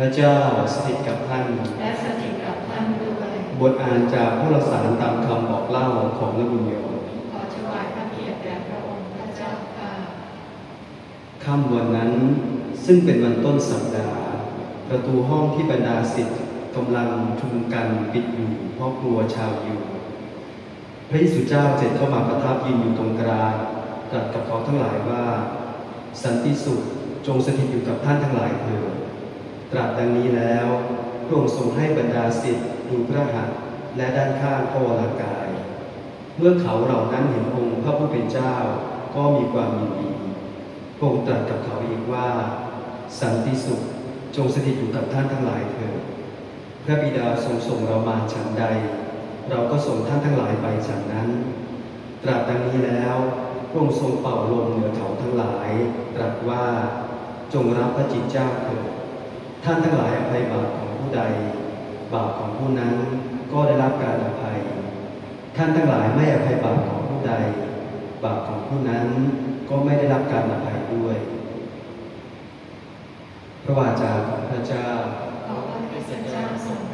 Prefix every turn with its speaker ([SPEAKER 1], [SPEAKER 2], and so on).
[SPEAKER 1] พระเจ้าสถิตกับท่าน
[SPEAKER 2] และสถิตกับท่านด้วย
[SPEAKER 1] บทอ่านจากพระราสารตามคำบอกเล่าของนบุญโยม
[SPEAKER 2] ขอถวายพระเกียรติแด่พระองค์พระเจ้าค่ะ
[SPEAKER 1] ค่ำวันนั้นซึ่งเป็นวันต้นสัปดาห์ ประตูห้องที่บรรดาศิษย์กำลังชุมกันปิดอยู่เพราะกลัวชาวยิวพระเยซูเจ้าเสด็จเข้ามาประทับยืนอยู่ตรงกลางตรัสกับเขาทั้งหลายว่า สันติสุขจงสถิตอยู่กับท่านทั้งหลายเถิด ตรัสดังนี้แล้วพระองค์ทรงให้บรรดาศิษย์ดูพระหัตถ์และด้านข้างพระวรากาย เมื่อเขาเหล่านั้นเห็นองค์พระผู้เป็นเจ้าก็มีความยินดีพระองค์ตรัสกับเขาอีกว่า สันติสุขจงสถิตอยู่กับท่านทั้งหลายเถิดพระบิดาทรงส่งเรามาฉันใด เราก็ส่งท่านทั้งหลายไปฉันนั้น ตรัสดังนี้แล้วพระองค์ทรงเป่าลมเหนือเขาทั้งหลาย ตรัสว่าจงรับพระจิตเจ้าเถิด ท่านทั้งหลายอภัยบาปของผู้ใด บาปของผู้นั้นก็ได้รับการอภัย ท่านทั้งหลายไม่อภัยบาปของผู้ใด บาปของผู้นั้นก็ไม่ได้รับการอภัยด้วย พระวาจาของพระเจ้า
[SPEAKER 2] ขอพระเจ้าทรง